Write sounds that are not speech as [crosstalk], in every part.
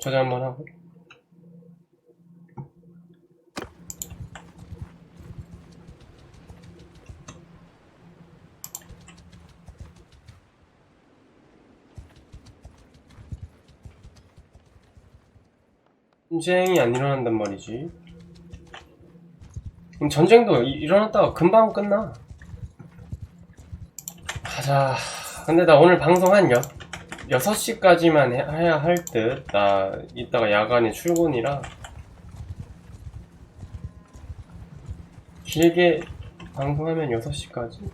저장 한번 하고. 전쟁이 안 일어난단 말이지. 그럼 전쟁도 이- 일어났다가 금방 끝나. 가자. 근데 나 오늘 방송 한 여, 6시까지만 해야 할 듯. 나 이따가 야간에 출근이라. 길게 방송하면 6시까지?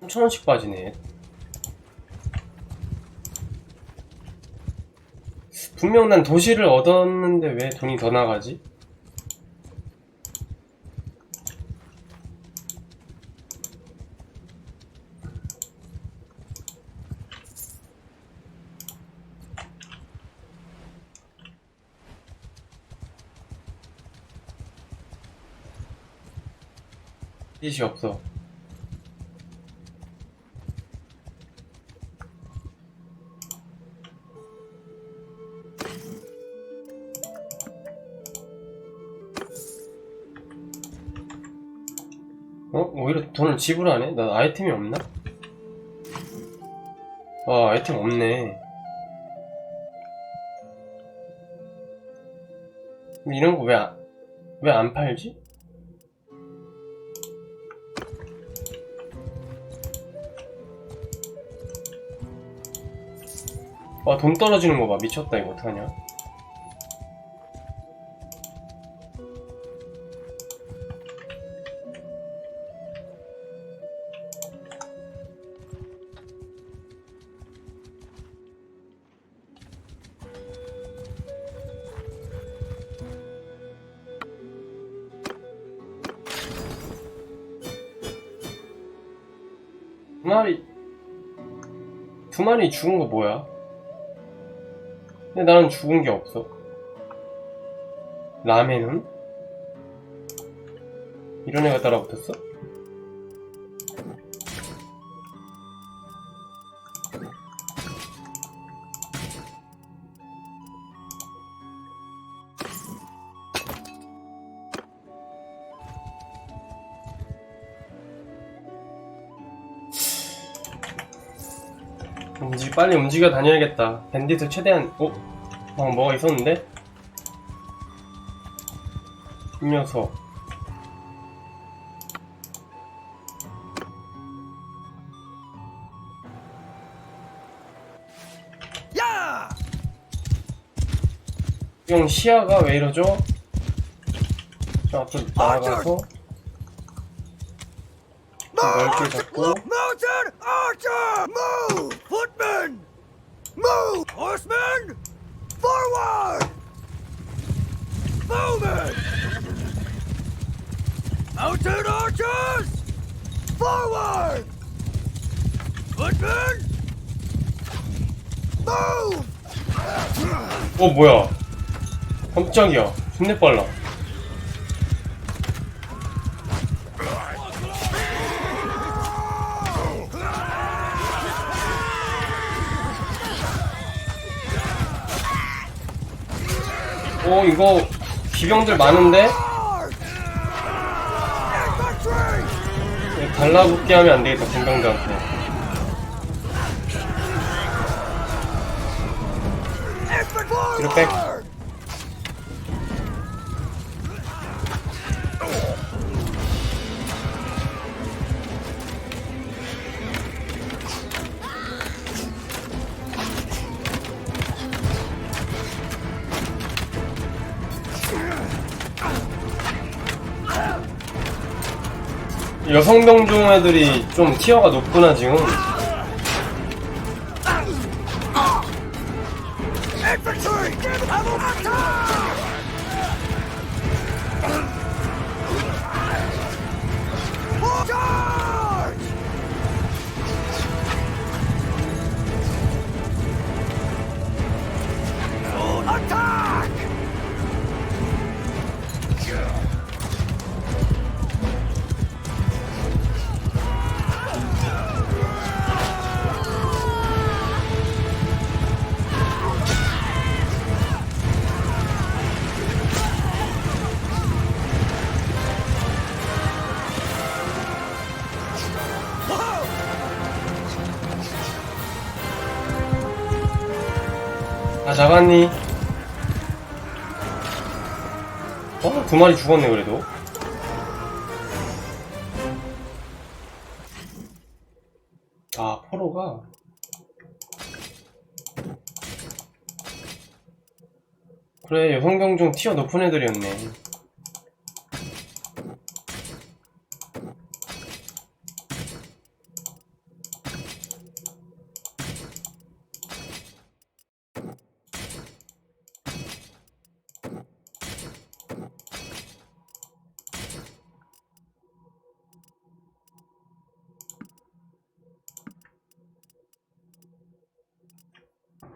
삼천원씩 빠지네. 분명 난 도시를 얻었는데 왜 돈이 더 나가지? 뜻이 없어. 어? 지불하네? 나 아이템이 없나? 아, 아이템 없네. 이런 거 왜, 안- 왜안 팔지? 와, 돈 떨어지는 거 봐. 미쳤다, 이거 어떡하냐? 두 마리 죽은 거 뭐야? 근데 나는 죽은 게 없어. 라멘은? 이런 애가 따라붙었어? 움직 빨리 움직여 다녀야겠다. 밴딧을 최대한 어? 어 뭐가 있었는데? 이 녀석. 야! 형 시야가 왜 이러죠? 저 앞으로 나아가서 좀 넓게 잡고 Mounted archer! Move! Footmen! Move! Horsemen! Forward! Bowmen! Mounted archers! Forward! Footmen! Move! 어 뭐야 깜짝이야 존내 빨라 어 이거 기병들 많은데? 달라붙게 하면 안 되겠다 군병들한테! 뒤로 여성병종 애들이 좀 티어가 높구나 지금 다 잡았니? 어? 두 마리 죽었네 그래도 아 포로가 그래 여성경 중 티어 높은 애들이었네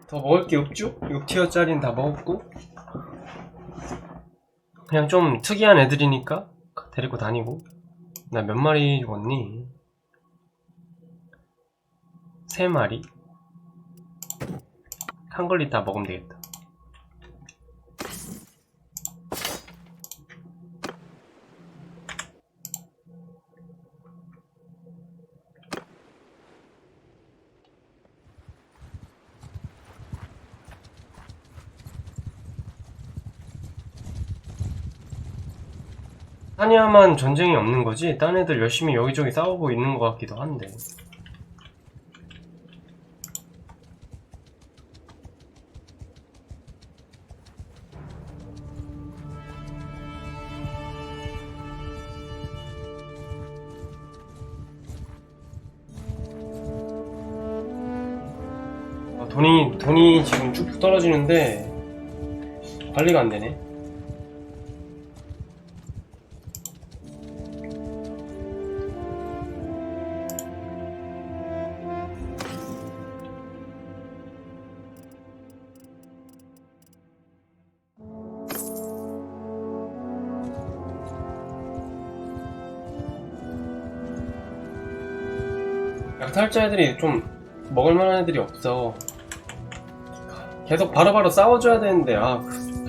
더 먹을 게 없죠? 6티어짜리는 다 먹었고 그냥 좀 특이한 애들이니까 데리고 다니고 나 몇 마리 죽었니? 세 마리 한글리 다 먹으면 되겠다 타니아만 전쟁이 없는 거지 딴 애들 열심히 여기저기 싸우고 있는 것 같기도 한데 아, 돈이 돈이 지금 쭉 떨어지는데 관리가 안 되네. 약탈자 애들이 좀 먹을만한 애들이 없어. 계속 바로바로 싸워줘야 되는데 아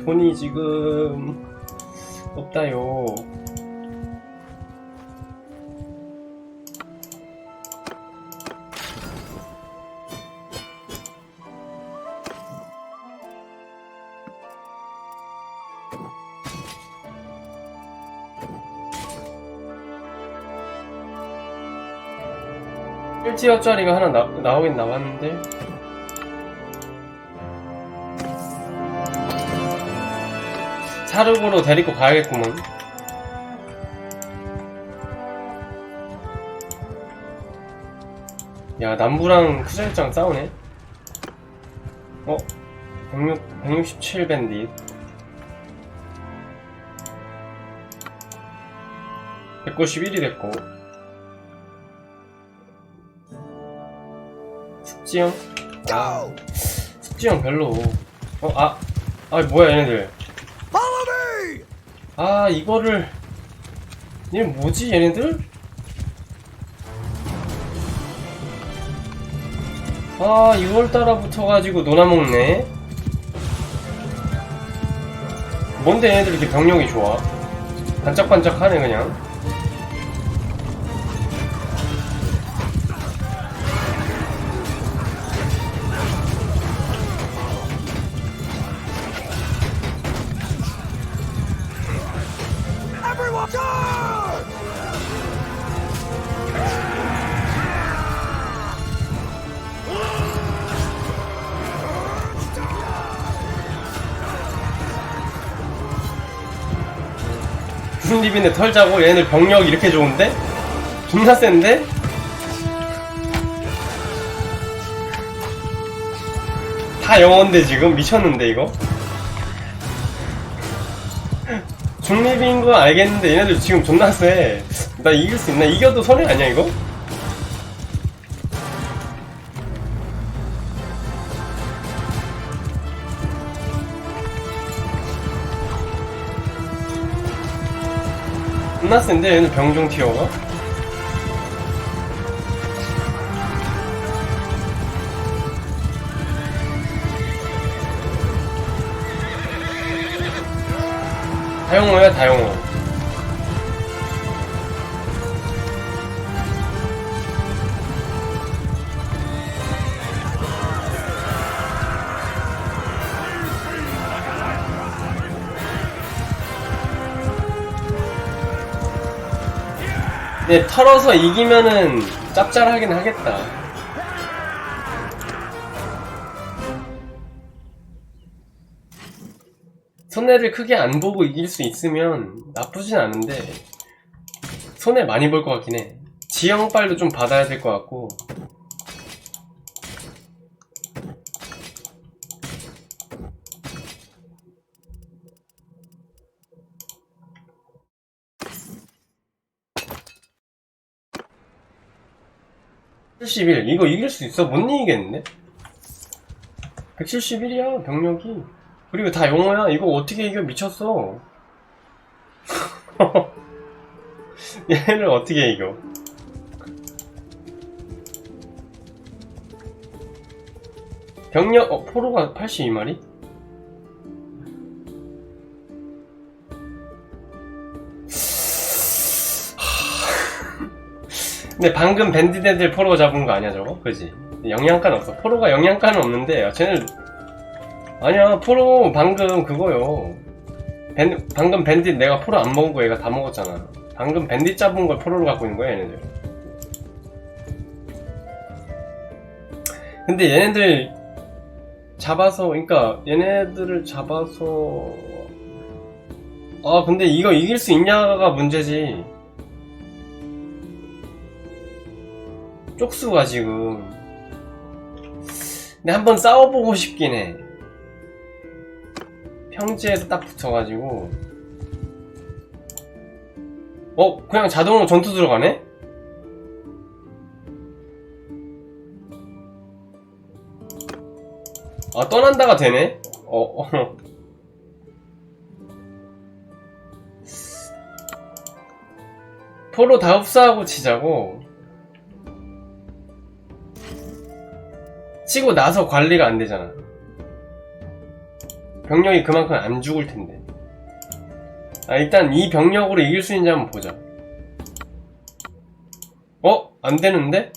돈이 지금 없다요. 일티어짜리가 하나 나, 나오긴 나왔는데. 사르고로 데리고 가야겠구먼. 야 남부랑 쿠자일장 싸우네. 어? 106, 167 밴딧. 191이 됐고 숙지형? 아! 숙지형 별로 어? 아, 아 뭐야 얘네들! 아 이거를 얘 뭐지 얘네들? 아 이걸 따라 붙어가지고 놀아먹네 뭔데 얘네들 이렇게 병력이 좋아 반짝반짝하네 그냥 집인데 털자고 얘네들 병력 이렇게 좋은데? 존나 센데? 다 영어인데 지금 미쳤는데 이거? 중립인 거 알겠는데 얘네들 지금 존나 세. 나 이길 수 있나? 이겨도 손해 아니야 이거? 존나 센데 얘는 병종 티어가? 다용어야 다용 어 네, 털어서 이기면은 짭짤하긴 하겠다. 손해를 크게 안 보고 이길 수 있으면 나쁘진 않은데 손해 많이 볼 것 같긴 해. 지형빨도 좀 받아야 될 것 같고 (71) 이거 이길 수 있어? 못 이기겠는데? 171이야 병력이 그리고 다 용어야 이거 어떻게 이겨 미쳤어 [laughs] 얘를 어떻게 이겨 병력 어 포로가 82마리? 근데 방금 밴디드들 포로 잡은 거 아니야 저거? 그지? 영양가는 없어. 포로가 영양가는 없는데 아, 쟤는 아니야 포로 방금 그거요. 밴, 방금 밴딧 내가 포로 안 먹은 거 얘가 다 먹었잖아. 방금 밴딧 잡은 걸 포로로 갖고 있는 거야 얘네들. 근데 얘네들 잡아서 그러니까 얘네들을 잡아서 아 근데 이거 이길 수 있냐가 문제지 쪽수가 지금 근데 한번 싸워보고 싶긴 해 평지에서 딱 붙어가지고 어? 그냥 자동으로 전투 들어가네? 아 떠난다가 되네? 어, 어. [laughs] 포로 다 흡수하고 치자고 치고 나서 관리가 안 되잖아 병력이 그만큼 안 죽을 텐데. 아, 일단 이 병력으로 이길 수 있는지 한번 보자. 어? 안 되는데?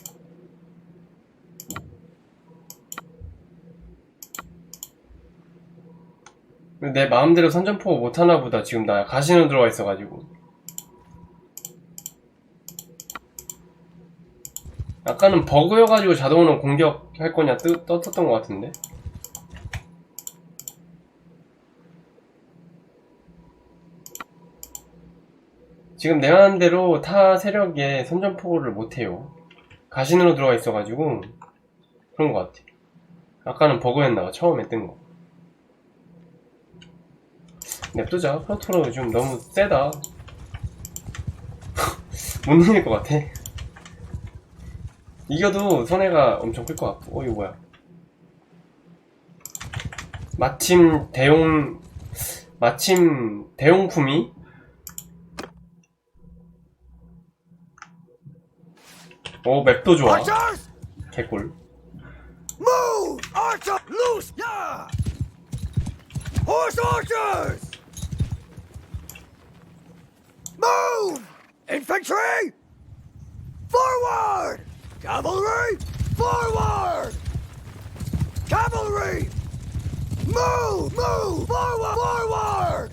내 마음대로 선전포고 못하나 보다. 지금 나 가시는 들어가 있어가지고. 아까는 버그여가지고 자동으로 공격할 거냐 뜨, 떴었던 것 같은데? 지금 내 마음대로 타 세력에 선전포고를 못해요. 가신으로 들어가 있어가지고 그런 것 같아. 아까는 버그였나봐 처음에 뜬 거. 냅두자. 프로토로 좀 너무 세다. [laughs] 못 이길 것 같아. 이겨도 손해가 엄청 클 것 같고. 어 이거 뭐야? 마침 대용 마침 대용품이 오 맵도 좋아 개꿀! Move! Infantry! Forward! Cavalry! Forward! Cavalry! Move! Move! Forward! Forward!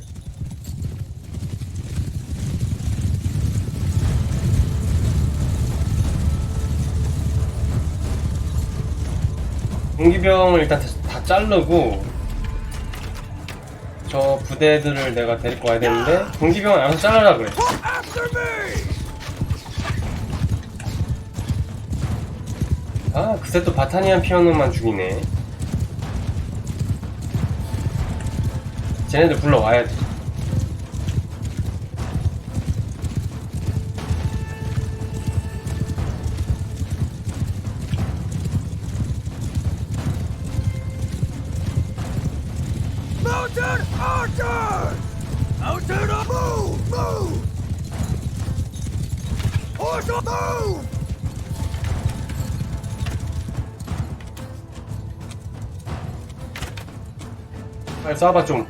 공기병을 일단 다, 다 자르고 저 부대들을 내가 데리고 와야 되는데 공기병을 알아서 자르라 그래 아 그새 또 바타니안 피어노만 죽이네 쟤네들 불러와야지 Mounted archers! Mounted up! Move! Move! Horse up! Move! 아, 빨리 쏴봐 좀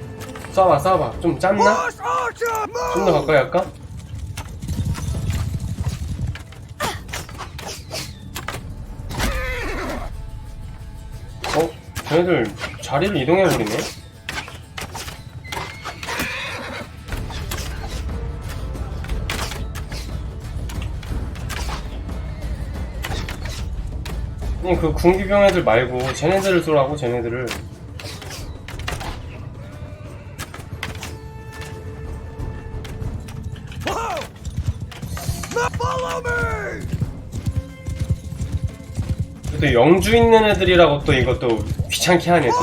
쏴봐 쏴봐 좀 짧나? 뭐! 좀더 가까이 할까? 어? 쟤네들 자리를 이동해버리네? 아니 그 군기병 애들 말고 쟤네들을 쏘라고 쟤네들을 또 영주 있는 애들이라고 또 이것도 귀찮게 하네 또!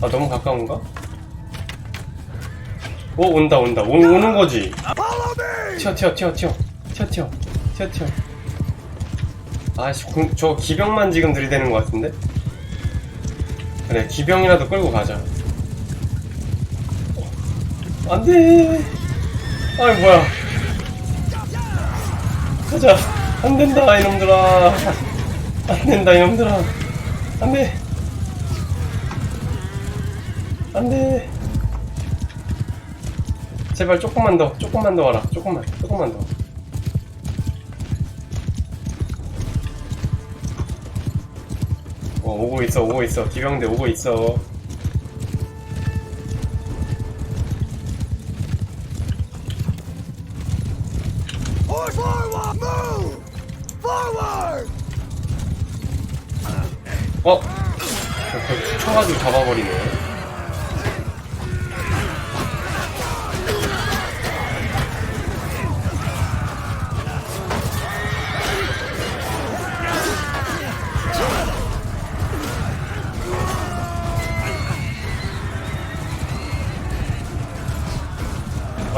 아 너무 가까운가? 오 온다 온다. 오, 오는 거지! 튀어 튀어 튀어 튀어. 튀어 튀어. 튀어 튀어. 아씨 공- 저 기병만 지금 들이대는 것 같은데? 그래 기병이라도 끌고 가자. 안돼 아이 뭐야. 가자. 안된다 이놈들아. 안된다 이놈들아. 안돼. 안돼. 제발 조금만 더 조금만 더 와라. 조금만 조금만 더. 어, 오고 있어 오고 있어. 기병대 오고 있어 Horse forward! Move! Forward! 어? 그 쳐가지고 잡아버리네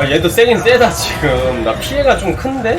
아 얘도 세긴 세다 지금 나 피해가 좀 큰데?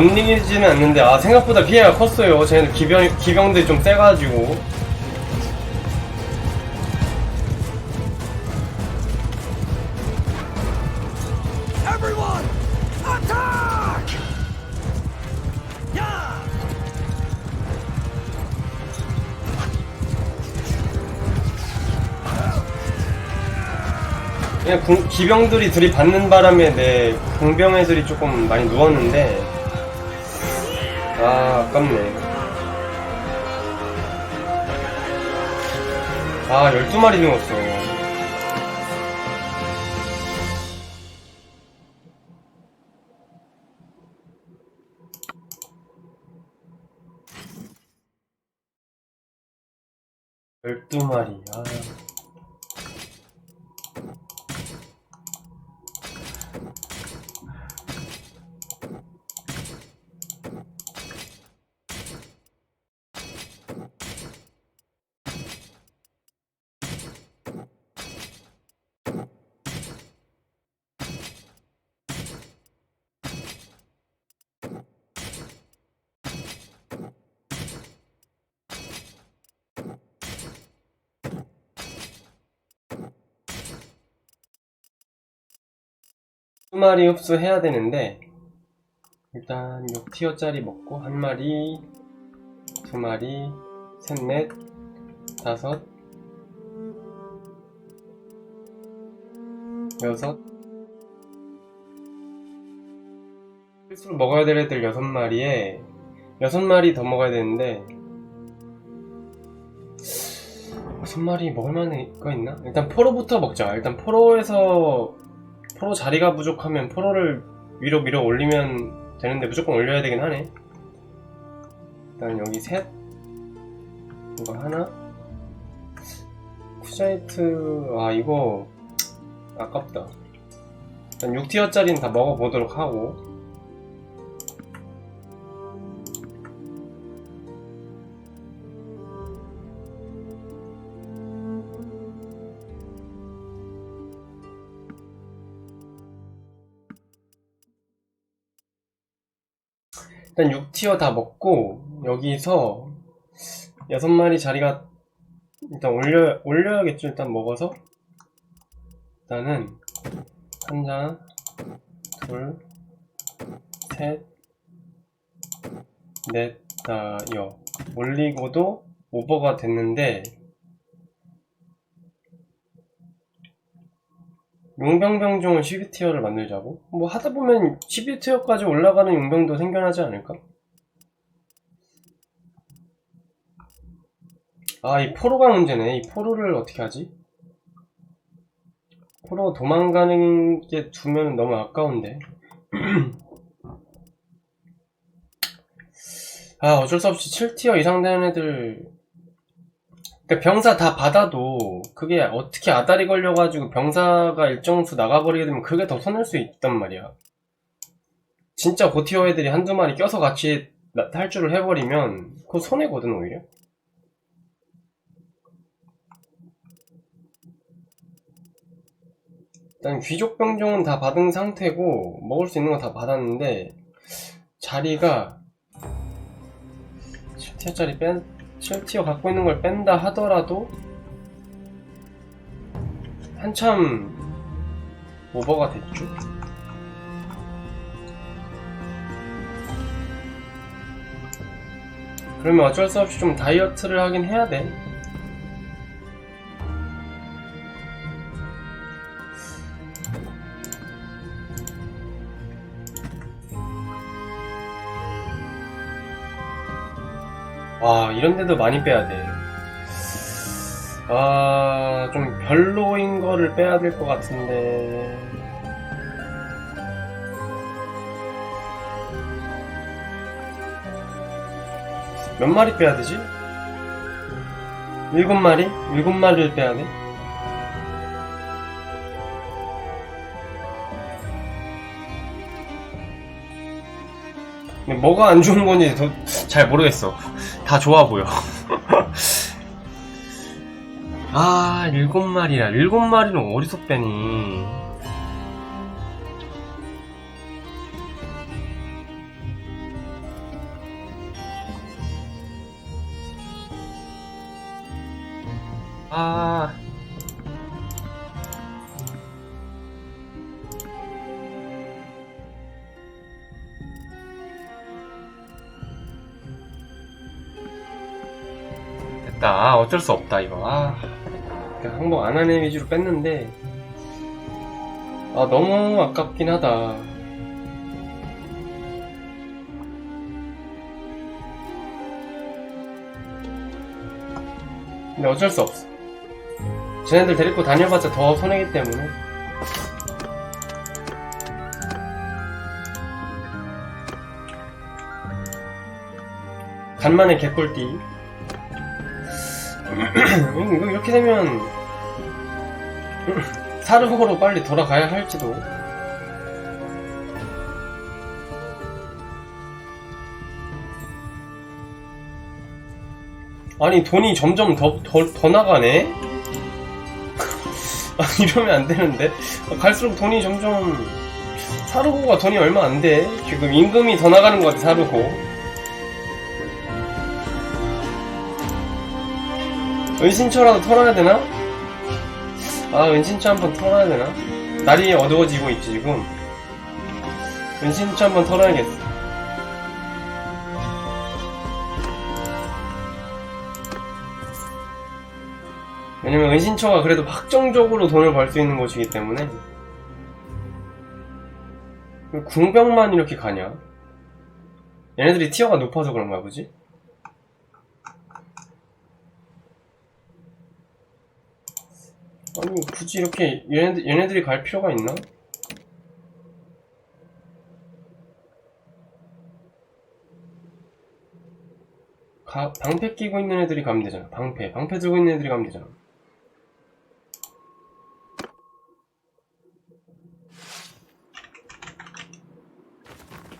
못 이기지는 않는데 아 생각보다 피해가 컸어요. 쟤네들 기병 기병들이 좀 세가지고! 그냥 군- 기병들이 들이받는 바람에 내 공병 애들이 조금 많이 누웠는데 아 아깝네. 아 12마리 누웠어. 열두 마리. 아. 마리 흡수해야 되는데 일단 6티어짜리 먹고 한 마리 두 마리 셋 넷 다섯 여섯 필수로 먹어야 될 애들 여섯 마리에 여섯 마리 더 먹어야 되는데 여섯 마리 먹을 만한 거 있나? 일단 포로부터 먹자 일단 포로에서 프로 자리가 부족하면 프로를 위로 밀어 올리면 되는데 무조건 올려야 되긴 하네. 일단 여기 셋, 이거 하나, 쿠자이트, 아 이거 아깝다. 일단 6티어짜리는 다 먹어보도록 하고 일단 6티어 다 먹고 여기서 여섯 마리 자리가 일단 올려 올려야겠죠. 일단 먹어서 일단은 한 장, 둘, 셋, 넷, 다, 여 올리고도 오버가 됐는데 용병병종은 12티어를 만들자고? 뭐 하다 보면 12티어까지 올라가는 용병도 생겨나지 않을까? 아, 이 포로가 문제네. 이 포로를 어떻게 하지? 포로 도망가는 게 두면 너무 아까운데. [clears throat] 아, 어쩔 수 없이 7티어 이상 되는 애들. 그러니까 병사 다 받아도 그게 어떻게 아다리 걸려가지고 병사가 일정 수 나가버리게 되면 그게 더 손할 수 있단 말이야. 진짜 고티어 애들이 한두 마리 껴서 같이 나- 탈출을 해버리면 그거 손해거든, 오히려. 일단 귀족 병종은 다 받은 상태고 먹을 수 있는 거 다 받았는데 자리가 7티어짜리 뺀 7티어 갖고 있는 걸 뺀다 하더라도 한참 오버가 됐죠. 그러면 어쩔 수 없이 좀 다이어트를 하긴 해야 돼. 와, 이런 데도 많이 빼야 돼. 아, 좀 별로인 거를 빼야 될 것 같은데. 몇 마리 빼야 되지? 일곱 마리? 일곱 마리를 빼야 돼? 뭐가 안 좋은 건지 더 잘 모르겠어. 다 좋아 보여. [laughs] 아, 일곱 마리야. 일곱 마리는 어디서 빼니? 됐다. 아, 어쩔 수 없다, 이거. 아. 그냥 항복 안 하는 위주로 뺐는데. 아, 너무 아깝긴 하다. 근데 어쩔 수 없어. 쟤네들 데리고 다녀봤자 더 손해기 때문에. 간만에 개꿀띠. 음, 이거 이렇게 되면 사르고로 빨리 돌아가야 할지도. 아니 돈이 점점 더, 더, 더 나가네? [laughs] 아, 이러면 안 되는데? 갈수록 돈이 점점 사르고가 돈이 얼마 안 돼. 지금 임금이 더 나가는 것 같아, 사르고. 은신처라도 털어야 되나? 아, 은신처 한번 털어야 되나? 날이 어두워지고 있지, 지금. 은신처 한번 털어야겠어. 왜냐면 은신처가 그래도 확정적으로 돈을 벌 수 있는 곳이기 때문에. 왜 궁병만 이렇게 가냐? 얘네들이 티어가 높아서 그런가 보지? 아니 굳이 이렇게 얘네들, 얘네들이 갈 필요가 있나? 가, 방패 끼고 있는 애들이 가면 되잖아. 방패. 방패 들고 있는 애들이 가면 되잖아.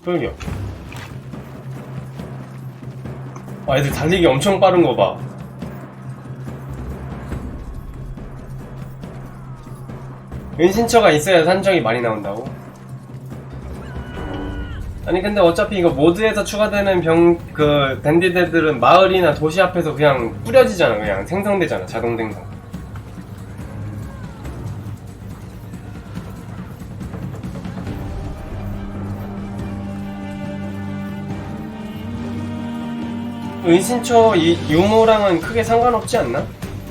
그러게요. 아 애들 달리기 엄청 빠른 거봐 은신처가 있어야 산정이 많이 나온다고? 아니 근데 어차피 이거 모드에서 추가되는 병 그 밴디드들은 마을이나 도시 앞에서 그냥 뿌려지잖아 그냥 생성되잖아 자동 생성 은신처 이 유무랑은 크게 상관없지 않나?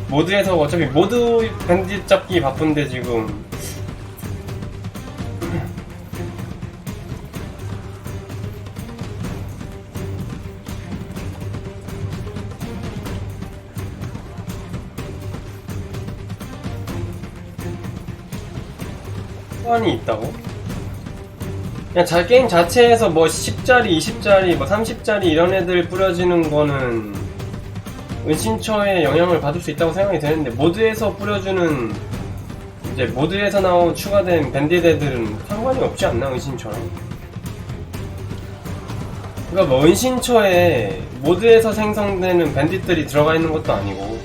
모드에서 어차피 모드 밴딧 잡기 바쁜데 지금 소환이 있다고? 그냥 자, 게임 자체에서 뭐 10짜리, 20짜리, 뭐 30짜리 이런 애들 뿌려지는 거는 은신처에 영향을 받을 수 있다고 생각이 되는데 모드에서 뿌려주는 이제 모드에서 나온 추가된 밴딧 애들은 상관이 없지 않나 은신처랑 그러니까 뭐 은신처에 모드에서 생성되는 밴딧들이 들어가 있는 것도 아니고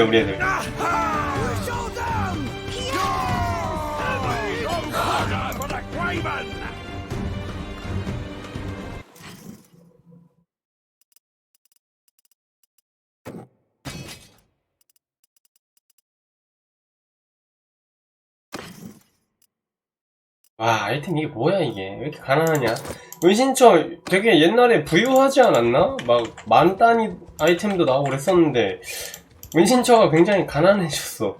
세 우리 애들! 와 아이템 이게 뭐야 이게 왜 이렇게 가난하냐 은신처 되게 옛날에 부유하지 않았나? 막 만 단위 아이템도 나오고 그랬었는데 은신처가 굉장히 가난해졌어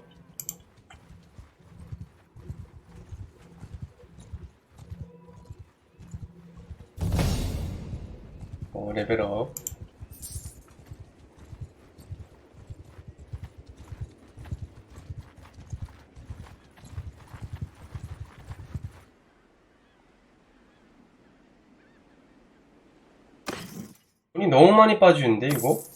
어 레벨업 돈이 너무 많이 빠지는데 이거?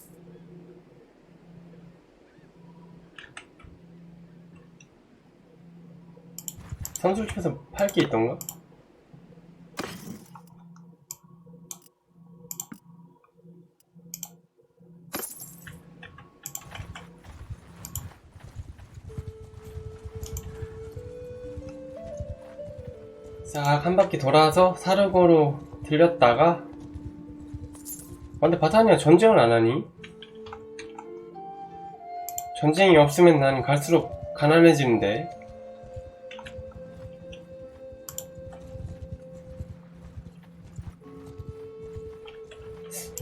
선술집에서 팔 게 있던가? 싹 한 바퀴 돌아서 사르고로 들렸다가 아, 근데 바타니아 전쟁을 안 하니? 전쟁이 없으면 난 갈수록 가난해지는데.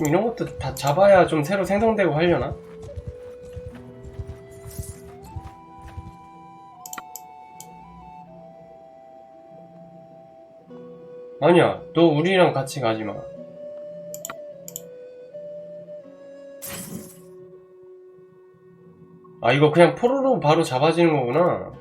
좀 이런 것도 다 잡아야 좀 새로 생성되고 하려나? 아니야, 너 우리랑 같이 가지 마. 아 이거 그냥 포로로 바로 잡아지는 거구나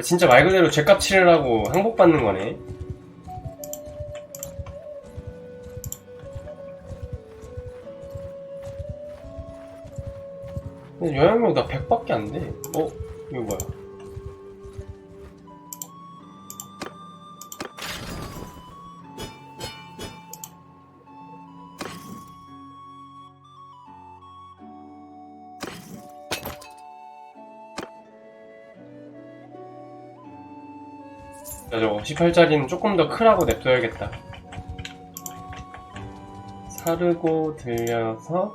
진짜, 진짜 말 그대로 죄값 치르라고 항복 받는 거네 근데 요양력 나 100밖에 안 돼 어? 28짜리는 조금 더 크라고 냅둬야겠다. 사르고 들려서